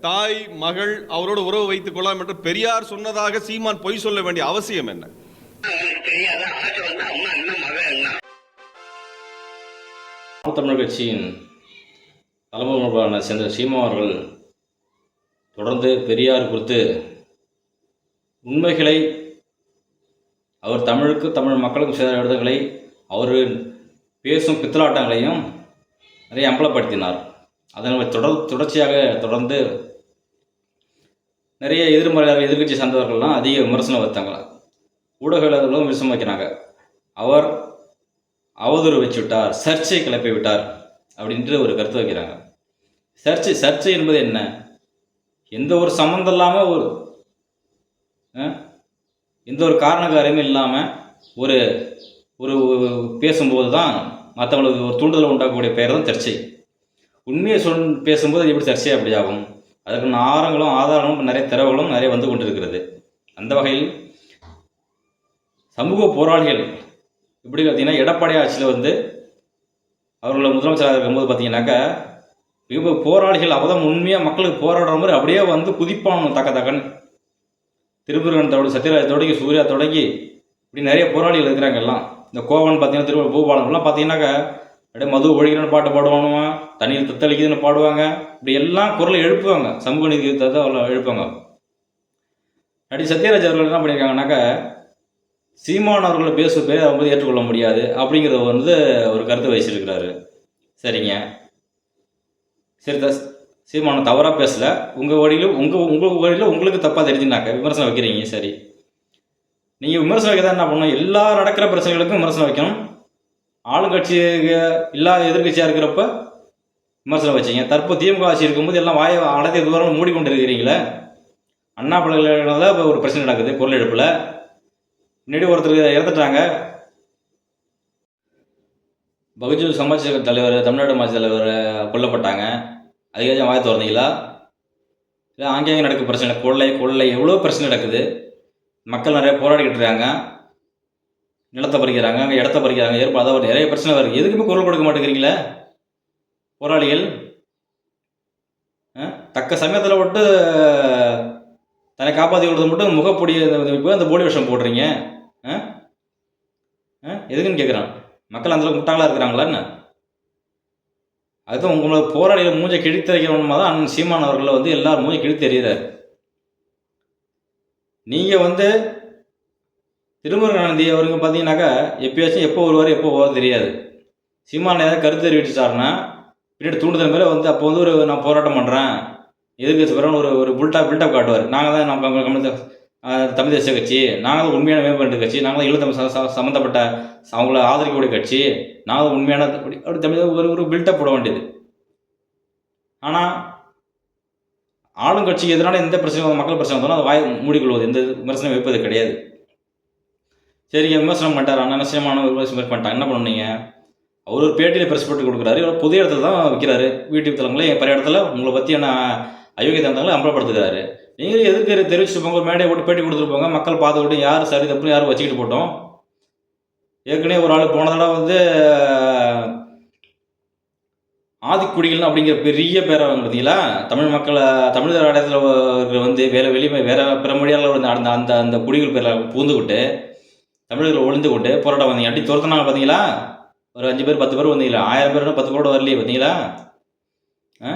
தாய் மகள் அவரோடு உறவு வைத்துக் கொள்ளலாம் என்று பெரியார் சொன்னதாக சீமான் பொய் சொல்ல வேண்டிய அவசியம் என்ன? தமிழர் கட்சியின் தலைமை சென்ற சீமா அவர்கள் தொடர்ந்து பெரியார் குறித்து உண்மைகளை அவர் தமிழுக்கு தமிழ் மக்களுக்கு செய்த இடங்களை அவர் பேசும் பித்தலாட்டங்களையும் நிறைய அம்பலப்படுத்தினார். அதனை தொடர் தொடர்ச்சியாக தொடர்ந்து நிறைய எதிர்மறையாக எதிர்கட்சி சார்ந்தவர்கள்லாம் அதிக விமர்சனம் வைத்தாங்களாம் ஊடகங்களும் விமர்சனம் வைக்கிறாங்க. அவர் அவதூறு வச்சு விட்டார் சர்ச்சை கிளப்பி விட்டார் அப்படின்ற ஒரு கருத்து வைக்கிறாங்க. சர்ச்சை சர்ச்சை என்பது என்ன? எந்த ஒரு சம்மந்தம் இல்லாமல் ஒரு எந்த ஒரு காரண காரியமும் இல்லாமல் ஒரு ஒரு ஒரு பேசும்போது தான் மற்றவங்களுக்கு ஒரு தூண்டுதல் உண்டாக்கக்கூடிய பெயர் தான் சர்ச்சை. உண்மையை சொல் பேசும்போது அது எப்படி சர்ச்சை அப்படி ஆகும் அதற்கான ஆரங்களும் ஆதாரங்களும் நிறைய தரவுகளும் நிறைய வந்து கொண்டிருக்கிறது. அந்த வகையில் சமூக போராளிகள் எப்படி பார்த்தீங்கன்னா எடப்பாடி ஆட்சியில் வந்து அவர்களை முதலமைச்சராக இருக்கும்போது பார்த்தீங்கன்னாக்கா இப்போ போராளிகள் அப்பதான் உண்மையாக மக்களுக்கு போராடுற மாதிரி அப்படியே வந்து குதிப்பானும் தக்க தக்கன். திருமுருகன் சத்யராஜ் தொடங்கி சூர்யா தொடங்கி இப்படி நிறைய போராளிகள் இருக்கிறாங்க எல்லாம். இந்த கோவன் பார்த்தீங்கன்னா திருவள்ளுவர் பூபாலம்லாம் பார்த்தீங்கன்னாக்கா அப்படியே மது ஒழிக்கணும்னு பாட்டு பாடுவானுவான் தண்ணியில் தத்தளிக்குதுன்னு பாடுவாங்க. இப்படி எல்லாம் குரலை எழுப்புவாங்க. சமூக நீதி தான் எழுப்புவாங்க. நடி சத்யராஜ் அவர்கள் என்ன பண்ணியிருக்காங்கனாக்கா சீமான் அவர்களை பேசும் பேர் அவங்க வந்து ஏற்றுக்கொள்ள முடியாது அப்படிங்கிறத வந்து ஒரு கருத்து வச்சிருக்கிறாரு. சரிங்க. சரி தஸ் சீமானம் தவறாக பேசலை. உங்கள் வழியில் உங்கள் உங்கள் வழியில் உங்களுக்கு தப்பாக தெரிஞ்சுனாக்க விமர்சனம் வைக்கிறீங்க. சரி. நீங்கள் விமர்சனம் வைக்கிறதா என்ன பண்ணணும்? எல்லா நடக்கிற பிரச்சனைகளுக்கும் விமர்சனம் வைக்கணும். ஆளுங்கட்சி இல்லாத எதிர்கட்சியாக இருக்கிறப்ப விமர்சனம் வச்சீங்க. தற்போது திமுக ஆட்சி இருக்கும்போது எல்லாம் வாயை அடத்திய தூரம் மூடிக்கொண்டு இருக்கிறீங்களே அண்ணா பல்கலைக்கழகத்தில் இப்போ ஒரு பிரச்சனை நடக்குது பொருள் எடுப்பில். முன்னாடி ஒருத்தர் இறந்துட்டாங்க. பகுஜன் சமாஜ் தலைவர் தமிழ்நாடு மாநில தலைவர் கொல்லப்பட்டாங்க. அதுக்காச்சும் வாய திறந்தீங்களா? இல்லை ஆங்கே நடக்க பிரச்சனை கொள்ளை கொள்ளை எவ்வளோ பிரச்சனை நடக்குது? மக்கள் நிறைய போராடிக்கிட்டு இருக்காங்க. நிலத்தை பறிக்கிறாங்க அங்கே இடத்த பறிக்கிறாங்க ஏற்ப அதாவது நிறைய பிரச்சனை வருது எதுக்குமே குரல் கொடுக்க மாட்டேங்கிறீங்களே போராளிகள் ஆ? தக்க சமயத்தில் விட்டு தன்னை காப்பாற்றி கொடுத்தது மட்டும் முகப்பொடி இப்போ அந்த போலி விஷம் போடுறீங்க ஆ? ஆ? எதுக்குன்னு கேட்குறான் மக்கள் அந்தளவுக்கு முட்டாளாக இருக்கிறாங்களா என்ன அதுதான் உங்களோட போராளிகள் மூஞ்சை கிழித்தறிக்கணுமா தான் அண்ணன் சீமான் அவர்களை வந்து எல்லாரும் மூஞ்சை கிழித்தெறிகிறார் நீங்கள் வந்து திருமுருகானந்தி அவருக்கு பார்த்தீங்கன்னாக்கா எப்பயாச்சும் எப்போ வருவார் எப்போ போவார் தெரியாது. சீமான ஏதாவது கருத்து தெரிவிச்சுட்டாருன்னா பின்னாடி தூண்டுதல் மேலே வந்து அப்போ வந்து ஒரு நான் போராட்டம் பண்ணுறேன் எதிர்கட்சி பிறகு ஒரு ஒரு புல்டா பில்டப் காட்டுவார். நாங்கள் தான் நம்ம கம்யூனிஸ்ட் தமிழ் தேசிய கட்சி. நாங்கள் தான் உண்மையான மேம்பட்டு கட்சி. நாங்கள் தான் ஈழத்தமிழ் சம்மந்தப்பட்ட அவங்கள ஆதரிக்கக்கூடிய கட்சி. நாங்கள் தான் உண்மையான அப்படி தமிழ் ஒரு ஒரு பில்டப் போட வேண்டியது. ஆனால் ஆளுங்கட்சிக்கு எதிரான எந்த பிரச்சனை மக்கள் பிரச்சனை வந்தாலும் அதை வாய் மூடிக்கொள்வது எந்த விமர்சனம் வைப்பது கிடையாது. சரிங்க விமர்சனம் பண்ணிட்டார். அனாவசியமான ஒரு விமர்சனம் பண்ணிட்டாங்க என்ன பண்ணுவீங்க அவர் ஒரு பேட்டியில் பிரஸ் போட்டு கொடுக்குறாரு. இவர் புதிய இடத்துல தான் வைக்கிறாரு. வீட்டு தளங்களே பல இடத்துல உங்களை பற்றியான அயோக்கிய தளங்களை அம்பலப்படுத்துகிறாரு. நீங்களும் எதுக்கு தெரிவிச்சுட்டு போங்க? மேடையை போட்டு பேட்டி கொடுத்துட்டு போங்க. மக்கள் பார்த்துக்கிட்டு யார் சரி தப்புன்னு யாரும் வச்சுக்கிட்டு போட்டோம். ஏற்கனவே ஒரு ஆள் போன தடவை வந்து ஆதிக்குடிகள் அப்படிங்கிற பெரிய பேரை பார்த்தீங்களா? தமிழ் மக்களை தமிழ் இடத்துல இருக்கிற வந்து வேற வெளியே வேற பிற மொழியால் அந்த அந்த அந்த குடிகள் பேரில் பூந்துக்கிட்டு தமிழர்கள் ஒளிந்து கொண்டு போராட்டம் வந்தீங்க. அப்படி துரத்துனாங்க பார்த்தீங்களா ஒரு அஞ்சு பேர் பத்து பேர் வந்தீங்களா? ஆயிரம் பேர் பத்து பேரோட வரலையே பார்த்தீங்களா ஆ?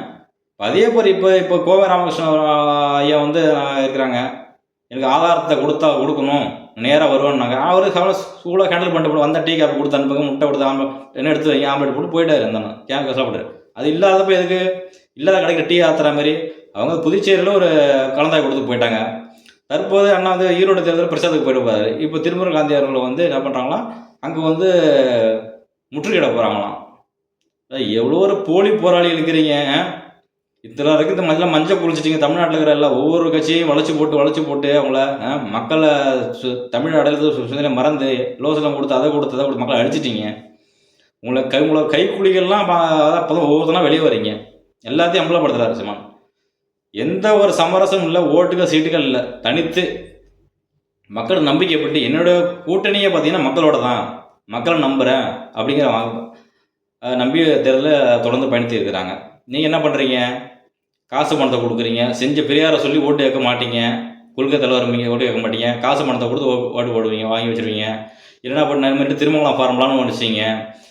அதே போல் இப்போ இப்போ கோவை ராமகிருஷ்ணன் ஐயா வந்து இருக்கிறாங்க. எனக்கு ஆதாரத்தை கொடுத்தா கொடுக்கணும். நேராக வருவோன்னாங்க. அவரு கவலை சூடாக ஹேண்டில் பண்ணிட்டு வந்த டீ காப்பி கொடுத்து அனுப்புங்க. முட்டை கொடுத்து ஆம்பளை என்ன எடுத்து வைங்க ஆம்லெட் போட்டு போயிட்டாரு அந்த கேங்க கஷ்டப்பட்டாரு. அது இல்லாதப்ப எதுக்கு? இல்லாத கிடைக்கிற டீ ஆத்துற மாதிரி. அவங்க புதுச்சேரியில் ஒரு கலந்தாய் கொடுத்து போயிட்டாங்க. தற்போது அண்ணா வந்து ஈரோடு தேர்தல் பிரச்சாரத்துக்கு போயிடுவார் இப்போ திருமுருகன் காந்தி அவர்கள் வந்து என்ன பண்ணுறாங்களாம் அங்கே வந்து முற்றுகையிட போகிறாங்களாம் எவ்வளோ ஒரு போலி போராளி இருக்கிறீங்க இத்தனை இருக்குது இந்த மஞ்சள் மஞ்சள் குளிச்சிட்டீங்க. தமிழ்நாட்டில் இருக்கிற எல்லா ஒவ்வொரு கட்சியும் வளைச்சு போட்டு வளைச்சு போட்டு அவங்கள மக்களை சு- தமிழ் அடையிறது சுதந்திரம் மறந்து லோசனம் கொடுத்து அதை கொடுத்து அதை கொடுத்து மக்களை அழிச்சிட்டீங்க உங்களை கை உங்களை கைக்குலிகள்லாம் அப்போ தான் ஒவ்வொருத்தனா வெளியே வரீங்க எல்லாத்தையும் அம்பலப்படுத்துகிறாரு சிமான் எந்த ஒரு சமரசமும் இல்லை ஓட்டுகள் சீட்டுகள் இல்லை. தனித்து மக்கள் நம்பிக்கைப்பட்டு என்னோட கூட்டணியே பார்த்தீங்கன்னா மக்களோட தான் மக்களை நம்புகிறேன் அப்படிங்கிற நம்பி தேர்தலில் தொடர்ந்து பயணித்து இருக்கிறாங்க. நீங்கள் என்ன பண்ணுறீங்க காசு பணத்தை கொடுக்குறீங்க. செஞ்ச பெரியாரை சொல்லி ஓட்டு கேட்க மாட்டீங்க. கொள்கை தலைவர் நீங்கள் ஓட்டு கேட்க மாட்டீங்க. காசு பணத்தை கொடுத்து ஓ- ஓட்டு போடுவீங்க வாங்கி வச்சிருவீங்க. இல்லைன்னா பண்ண மாதிரி திருமங்கலம் ஃபார்ம்லான்னு ஒன்று வச்சிங்க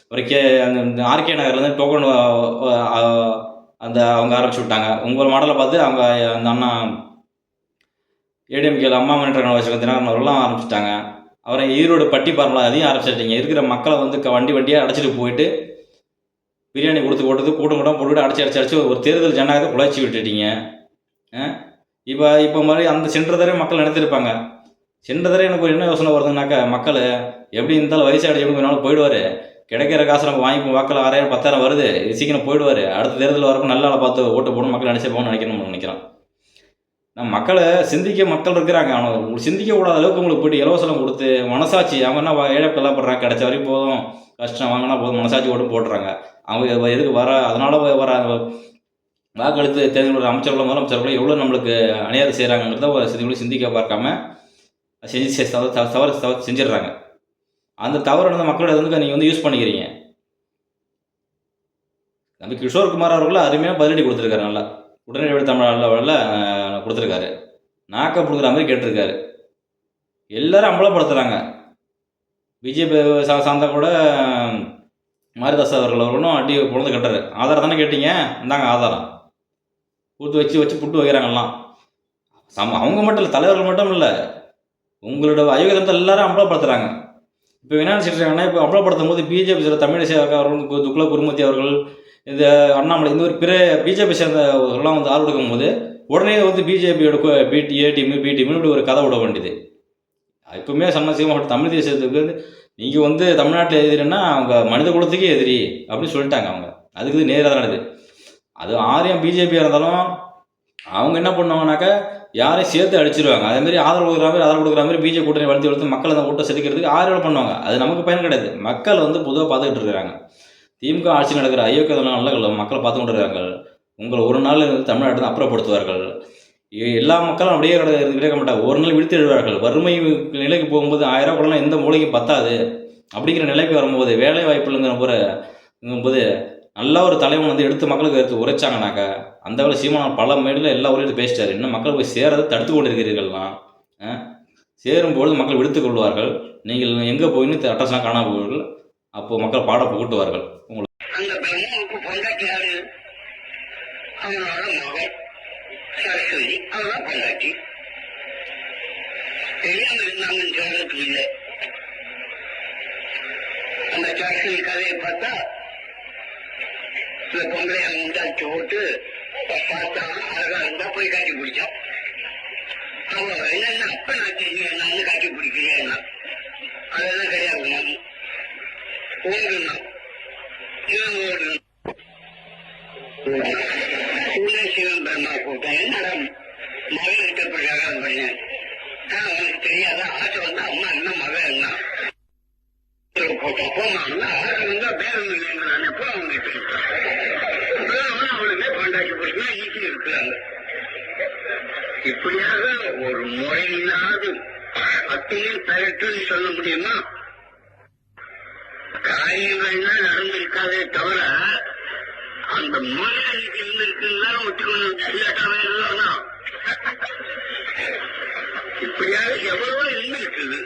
ஒரு கே அந்த இந்த ஆர்கே நகர்லேருந்து டோக்கன் அந்த அவங்க ஆரம்பிச்சு விட்டாங்க. உங்கள் மாடலை பார்த்து அவங்க அந்த அண்ணா ஏடிஎம்கேல அம்மா மன்ற வச்சுக்க தினகரன் அவர்கள்லாம் ஆரம்பிச்சிட்டாங்க. அவரை ஈரோடு பட்டி பார்க்கலாம் அதையும் ஆரம்பிச்சிட்டீங்க. இருக்கிற மக்களை வந்து வண்டி வண்டியாக அடைச்சிட்டு போயிட்டு பிரியாணி கொடுத்து போட்டது கூட்டம் கூட்டம் போட்டுட்டு அடைச்சி அடைச்சி அடைச்சி ஒரு தேர்தல் ஜனநாயகத்தை குழைச்சி விட்டுட்டீங்க. இப்போ இப்போ மாதிரி அந்த சென்ற தடவை மக்கள் நினைத்திருப்பாங்க. சென்றதரே எனக்கு ஒரு என்ன யோசனை வருதுன்னாக்கா மக்கள் எப்படி இருந்தாலும் வயசாடி எப்படி வேணாலும் போயிடுவார். கிடைக்கிற காசு நம்ம வாங்கி வாக்கில் ஆறாயிரம் பத்தாயிரம் வருது? இது சீக்கிரம் போயிடுவார். அடுத்த தேர்தல் வரப்போ நல்ல பார்த்து ஓட்டு போடணும் மக்கள் நினைச்சு போகணும் நினைக்கணும்னு நினைக்கிறான். நம்ம மக்களை சிந்திக்க மக்கள் இருக்கிறாங்க. அவனை சிந்திக்க கூடாத அளவுக்கு உங்களுக்கு போயிட்டு இலவசம் கொடுத்து மனசாட்சி அவங்க என்ன ஏழை பிள்ளை படுறாங்க. கிடைச்ச வரைக்கும் போதும். கஷ்டம் வாங்கினா போதும். மனசாட்சி ஓட்டு போடுறாங்க அவங்க எதுக்கு வர அதனால வர வாக்களித்து தேர்ந்தெடுக்கிற அமைச்சர்களும் முதலமைச்சர்களும் எவ்வளோ நம்மளுக்கு அநியாயம் செய்கிறாங்கிறத ஒரு சிந்திக்க சிந்திக்க பார்க்காம செஞ்சு தவறு தவறு தவறு தவறு செஞ்சிடுறாங்க. அந்த தவறு வந்து மக்களோட வந்து நீங்கள் வந்து யூஸ் பண்ணிக்கிறீங்க. நம்ம கிஷோர் குமார் அவர்கள் அருமையாக பதிலடி கொடுத்துருக்காரு நல்லா. உடனடி தமிழ் கொடுத்துருக்காரு. நாக்க கொடுக்குற மாதிரி கேட்டிருக்காரு. எல்லாரும் அம்பலப்படுத்துகிறாங்க பிஜேபி சா சார்ந்தா கூட மாரிதாஸ் அவர்கள் அவர்களும் அடி குழந்தை கட்டுறாரு. ஆதாரம் தானே கேட்டீங்க? இந்தாங்க ஆதாரம். கூட்டு வச்சு வச்சு புட்டு வைக்கிறாங்கலாம் சம அவங்க மட்டும் இல்லை தலைவர்கள் மட்டும் இல்லை உங்களோட அயோக்கியத்தை எல்லாரும் அம்பலப்படுத்துகிறாங்க இப்போ என்ன நினச்சிட்டு இப்போ அம்பலப்படுத்தும் போது பிஜேபி சில தமிழிசை அவர்கள் கு- குருமூர்த்தி அவர்கள் இந்த அண்ணாமலை இந்த ஒரு பிற பிஜேபி சேர்ந்தவர்கள்லாம் வந்து ஆள் கொடுக்கும் போது உடனே வந்து பிஜேபியோட பிடி ஏ டீம் பி டீம் இப்படி ஒரு கதை விட வேண்டியது. எப்பவுமே சமசியமாக தமிழ் தேசியத்துக்கு வந்து நீங்கள் வந்து தமிழ்நாட்டில் எதிரின்னா அவங்க மனித குலத்துக்கே எதிரி அப்படின்னு சொல்லிட்டாங்க அவங்க. அதுக்கு இது நேராக தான் நடக்குது. அது ஆரியம் பிஜேபியாக இருந்தாலும் அவங்க என்ன பண்ணுவாங்கனாக்கா யாரையும் சேர்த்து அடிச்சிருவாங்க. அதே மாதிரி ஆதரவு கொடுக்குற மாதிரி ஆதரவு கொடுக்குற மாதிரி பிஜே கூட்டணி வளர்த்து வளர்த்து மக்களை அந்த ஓட்டை செதுக்கிறதுக்கு ஆதரவு பண்ணுவாங்க. அது நமக்கு பயன் கிடையாது. மக்கள் வந்து பொதுவாக பார்த்துக்கிட்டு இருக்கிறாங்க. திமுக ஆட்சி நடக்கிற ஐயோக்கியதெல்லாம் மக்களை பார்த்துக்கிட்டு கொண்டு இருக்காங்க உங்களை ஒரு நாள் வந்து தமிழ்நாட்டில் அப்புறப்படுத்துவார்கள் எல்லா மக்களும் அப்படியே கிடைக்க மாட்டாங்க. ஒரு நாள் விடுத்து எழுவார்கள். வறுமை நிலைக்கு போகும்போது ஆயிரம் கூட எந்த மூலைக்கும் பத்தாது. அப்படிங்கிற நிலைக்கு வரும்போது வேலை வாய்ப்புங்கிற இல்லைங்கிற போது போது நல்ல ஒரு தலைவன் வந்து எடுத்து மக்களுக்கு எடுத்து உரைச்சாங்கனாக்கா அந்த வேலை சீமான் பல மேடையில் எல்லா ஊரிலும் பேசிட்டாரு. இன்னும் மக்கள் போய் சேரதை தடுத்து கொண்டிருக்கிறீர்கள்னா சேரும்பொழுது மக்கள் விடுத்துக் கொள்வார்கள். நீங்கள் எங்கே போயின்னு அட்ரஸ்லாம் காணாமல் போவீர்கள். அப்போ மக்கள் பாட புகட்டுவார்கள். அந்த பிரம்மனுக்கு பொண்டாட்டி யாரு அவனோட சரஸ்வதி பொண்டாட்டி. தெரியாம இருந்தாங்கன்னு சொல்றதுக்கு இல்லை. அந்த சரஸ்வதி கதையை பார்த்தா சில பொங்கலை முண்டாச்சு போட்டு பார்த்தா அழகா இருந்தா போய் காட்டி பிடிச்சான் அவ என்னன்னா அப்ப நான் காட்டி பிடிக்கிறேன்னா அதெல்லாம் கிடையாது நான் ஓடுனா இவன் ஓடுனா சிவன் பிரம்மா கூட்டம் என்னடா மகன் கிட்ட பிரகாரம் பண்ணேன் ஆஹ் உனக்கு தெரியாத ஆசை வந்தா அம்மா என்ன மகன் என்ன கூட்டம் போமா அண்ணா ஆசை வந்தா பேரம் இல்லைங்கிறான் எப்போ அவங்க அவனுமே கொண்டாக்கி போச்சுன்னா ஈஸி இருக்கிறாங்க இப்படியாக ஒரு முறையில்லாது அத்தையும் தரட்டுன்னு சொல்ல முடியுமா? காரியங்கள்லாம் நடந்திருக்காதே தவிர அந்த முதலாளிக்கு இருந்திருக்குன்னா ஒத்துக்கணும் இல்லாட்டாவே இல்லைன்னா இப்படியாக எவ்வளவோ இருந்திருக்குது.